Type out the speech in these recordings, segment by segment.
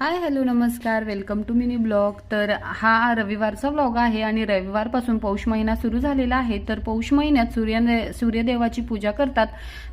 हाय hello नमस्कार. Welcome to mini blog. तर हा रविवारचा ब्लॉग आहे आणि रविवारपासून पौष महिना सुरू झालेला आहे. तर पौष महिन्यात सूर्य सूर्यदेवाची पूजा करतात.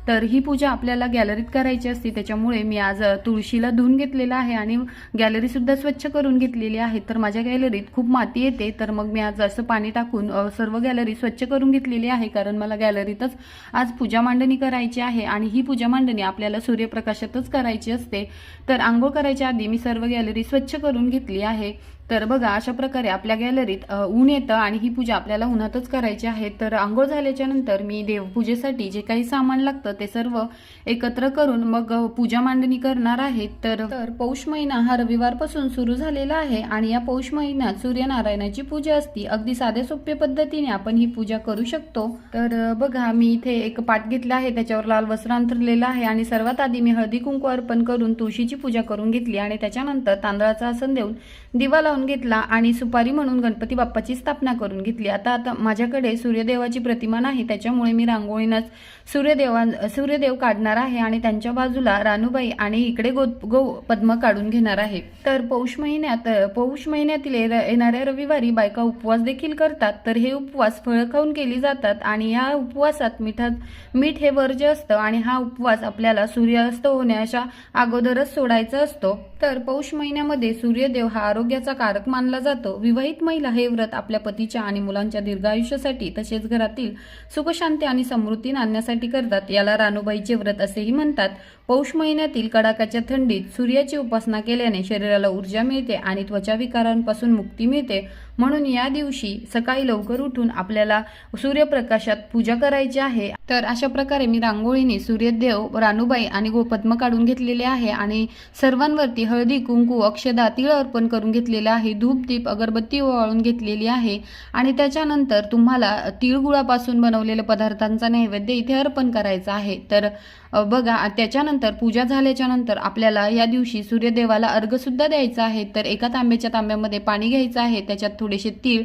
तर ही पूजा आपल्याला गॅलरीत करायची असते. त्याच्यामुळे मी आज तुळशीला धुवून घेतलेलं आहे आणि गॅलरीसुद्धा स्वच्छ करून घेतलेली आहे. तर माझ्या गॅलरीत खूप माती येते. तर मग मी आज असं पाणी टाकून सर्व गॅलरी स्वच्छ करून घेतलेली आहे. कारण मला गॅलरीतच आज पूजा मांडणी करायची आहे. आणि ही पूजा मांडणी आपल्याला सूर्यप्रकाशातच करायची असते. तर आंघोळ करायच्या आधी मी सर्व गॅलरी स्वच्छ करून घेतली आहे. तर बघा अशा प्रकारे आपल्या गॅलरीत ऊन येतं आणि ही पूजा आपल्याला उन्हातच करायची आहे. तर आंघोळ झाल्याच्यानंतर मी देवपूजेसाठी जे काही सामान लागतं ते सर्व एकत्र करून मग पूजा मांडणी करणार आहे. तर तर पौष महिना हा रविवारपासून सुरू झालेला आहे आणि या पौष महिन्यात सूर्यनारायणाची पूजा असती. अगदी साध्या सोप्या पद्धतीने आपण ही पूजा करू शकतो. तर बघा मी इथे एक पाठ घेतला आहे त्याच्यावर लाल वस्त्र अंतरलेलं आहे आणि सर्वात आधी मी हळदी कुंकू अर्पण करून तुळशीची पूजा करून घेतली आणि त्याच्यानंतर तांदळाचा आसन देऊन दिवा लावून घेतला आणि सुपारी म्हणून गणपती बाप्पाची स्थापना करून घेतली. आता आता माझ्याकडे सूर्यदेवाची प्रतिमा नाही त्याच्यामुळे मी रांगोळीनंच सूर्यदेवा सूर्यदेव काढणार आहे आणि त्यांच्या बाजूला रानूबाई आणि इकडे गो गो पद्म काढून घेणार आहे. तर पौष महिन्यात पौष महिन्यातील येणाऱ्या रविवारी बायका उपवास देखील करतात. तर हे उपवास फळं खाऊन केली जातात आणि या उपवासात मिठात मीठ हे वर्ज्य असतं आणि हा उपवास आपल्याला सूर्यास्त होण्याच्या अगोदरच सोडायचा असतो. तर पौष महिन्यामध्ये सूर्यदेव हा आरोग्याचा कारक मानला जातो. विवाहित महिला हे व्रत आपल्या पतीच्या आणि मुलांच्या दीर्घायुष्यासाठी तसेच घरातील सुखशांती आणि समृद्धी आणण्यासाठी करतात. याला रानूबाईचे व्रत असेही म्हणतात. पौष महिन्यातील कडाक्याच्या थंडीत सूर्याची उपासना केल्याने शरीराला ऊर्जा मिळते आणि त्वचा विकारांपासून मुक्ती मिळते. म्हणून या दिवशी सकाळी लवकर उठून आपल्याला सूर्यप्रकाशात पूजा करायची आहे. तर अशा प्रकारे मी रांगोळीने सूर्यदेव रानूबाई आणि गोपद्म काढून घेतलेले आहे आणि सर्वांवरती हळदी कुंकू अक्षदा तिळ अर्पण करून घेतलेलं आहे. धूप दीप अगरबत्ती ओवाळून घेतलेली आहे आणि त्याच्यानंतर तुम्हाला तिळगुळापासून बनवलेल्या पदार्थांचा नैवेद्य इथे अर्पण करायचा आहे. तर बघा त्याच्यानंतर पूजा झाल्याच्यानंतर आपल्याला या दिवशी सूर्यदेवाला अर्घ सुद्धा द्यायचा आहे. तर एका तांब्याच्या तांब्यामध्ये पाणी घ्यायचं आहे. त्याच्यात थोडेसे तीळ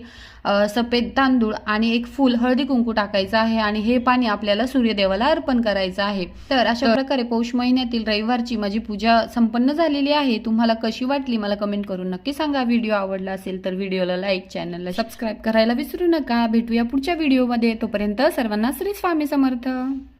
सफेद तांदूळ आणि एक फूल हळदी कुंकू टाकायचं आहे आणि हे पाणी आपल्याला सूर्यदेवाला अर्पण करायचं आहे. तर अशा प्रकारे पौष महिन्यातील रविवारची माझी पूजा संपन्न झालेली आहे. तुम्हाला कशी वाटली मला कमेंट करून नक्की सांगा. व्हिडिओ आवडला असेल तर व्हिडिओला लाईक चॅनलला सबस्क्राईब करायला विसरू नका. भेटूया पुढच्या व्हिडिओमध्ये. तोपर्यंत सर्वांना श्री स्वामी समर्थ.